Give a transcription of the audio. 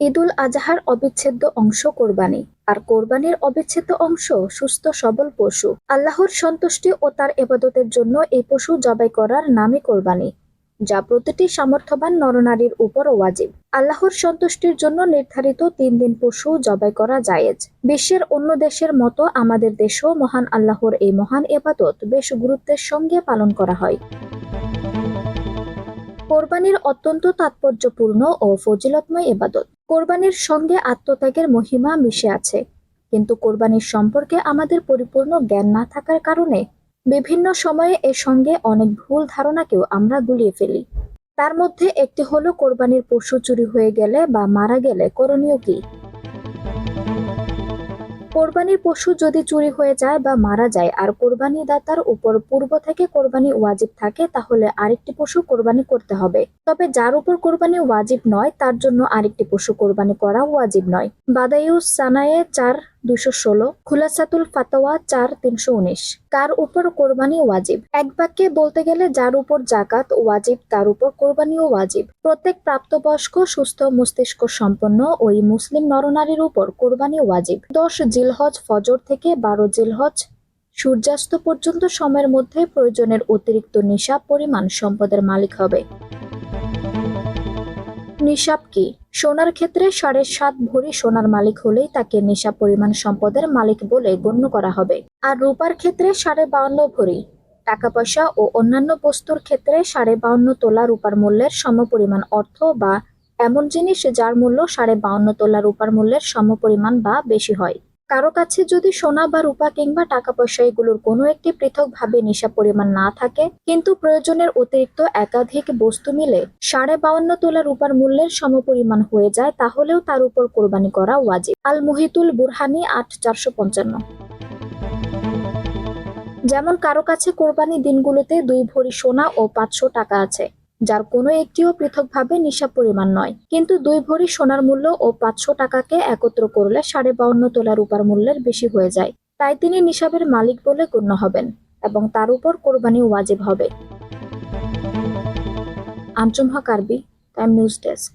ঈদুল আজহার অবিচ্ছেদ্য অংশ কোরবানি। আর কোরবানির অবিচ্ছেদ্য অংশ সুস্থ, সবল পশু। আল্লাহর সন্তুষ্টি ও তার এবাদতের জন্য এই পশু জবাই করার নামই কোরবানি, যা প্রতিটি সামর্থ্যবান নরনারীর উপর ওয়াজিব। আল্লাহর সন্তুষ্টির জন্য নির্ধারিত তিন দিন পশু জবাই করা জায়েজ। বিশ্বের অন্য দেশের মতো আমাদের দেশেও মহান আল্লাহর এই মহান এবাদত বেশ গুরুত্বের সঙ্গে পালন করা হয়। কোরবানির অত্যন্ত তাৎপর্যপূর্ণ ও ফজিলতময় এবাদত। কোরবানির সঙ্গে আত্মত্যাগের মহিমা মিশে আছে। কিন্তু কোরবানির সম্পর্কে আমাদের পরিপূর্ণ জ্ঞান না থাকার কারণে বিভিন্ন সময়ে এর সঙ্গে অনেক ভুল ধারণাকেও আমরা গুলিয়ে ফেলি। তার মধ্যে একটি হলো কোরবানির পশু চুরি হয়ে গেলে বা মারা গেলে করণীয় কি? কোরবানির পশু যদি চুরি হয়ে যায় বা মারা যায় আর কোরবানি দাতার উপর পূর্ব থেকে কোরবানি ওয়াজিব থাকে, তাহলে আরেকটি পশু কোরবানি করতে হবে। তবে যার উপর কোরবানি ওয়াজিব নয়, তার জন্য আরেকটি পশু কোরবানি করা ওয়াজিব নয়। বাদায়ু সানায়ে চার দুশো ষোলো, খুলাসাতুল ফাতোয়া চার তিনশো উনিশ। কার উপর কোরবানি ওয়াজিব। এক বাক্যে বলতে গেলে যার উপর জাকাত ওয়াজিব, তার উপর কোরবানিও ওয়াজিব। প্রত্যেক প্রাপ্তবয়স্ক, সুস্থ, মস্তিষ্ক সম্পন্ন ওই মুসলিম নরনারীর উপর কোরবানি ওয়াজিব। দশ জিলহজ ফজর থেকে বারো জিলহজ সূর্যাস্ত পর্যন্ত সময়ের মধ্যে প্রয়োজনের অতিরিক্ত নিসাব পরিমাণ, সম্পদের মালিক হবে। নিসাব কি? সোনার ক্ষেত্রে সাড়ে সাত ভরি সোনার মালিক হলেই তাকে নিসাব পরিমাণ সম্পদের মালিক বলে গণ্য করা হবে। আর রূপার ক্ষেত্রে সাড়ে বাউন্ন ভরি টাকা পয়সা ও অন্যান্য বস্তুর ক্ষেত্রে সাড়ে বাউন্ন তোলা রূপার মূল্যের সমপরিমাণ অর্থ বা এমন জিনিস যার মূল্য সাড়ে বাউন্ন তোলা রূপার মূল্যের সমপরিমাণ বা বেশি হয়। কারও কাছে যদি সোনা বা রূপা কিংবা টাকা পয়সা এগুলোর কোনো একটি পৃথকভাবে নেশা পরিমাণ না থাকে, কিন্তু প্রয়োজনের অতিরিক্ত একাধিক বস্তু মিলে সাড়ে বাউন্ন তোলা রূপার মূল্যের সমপরিমাণ হয়ে যায়, তাহলেও তার উপর কোরবানি করা ওয়াজিব। আল মুহিতুল বুরহানি, আট, চারশো পঞ্চান্ন। যেমন কারও কাছে কোরবানি দিনগুলোতে দুই ভরি সোনা ও পাঁচশো টাকা আছে যার কোনো একটিও পৃথকভাবে নিশাব পরিমাণ নয়। কিন্তু দুই ভরি সোনার মূল্য ও পাঁচশো টাকাকে একত্র করলে সাড়ে বাউন্ন তোলা রূপার মূল্যের বেশি হয়ে যায়। তাই তিনি নিশাবের মালিক বলে গণ্য হবেন এবং তার উপর কোরবানি ওয়াজিব হবে। আঞ্চুম হক আরবি টাইম নিউজ ডেস্ক।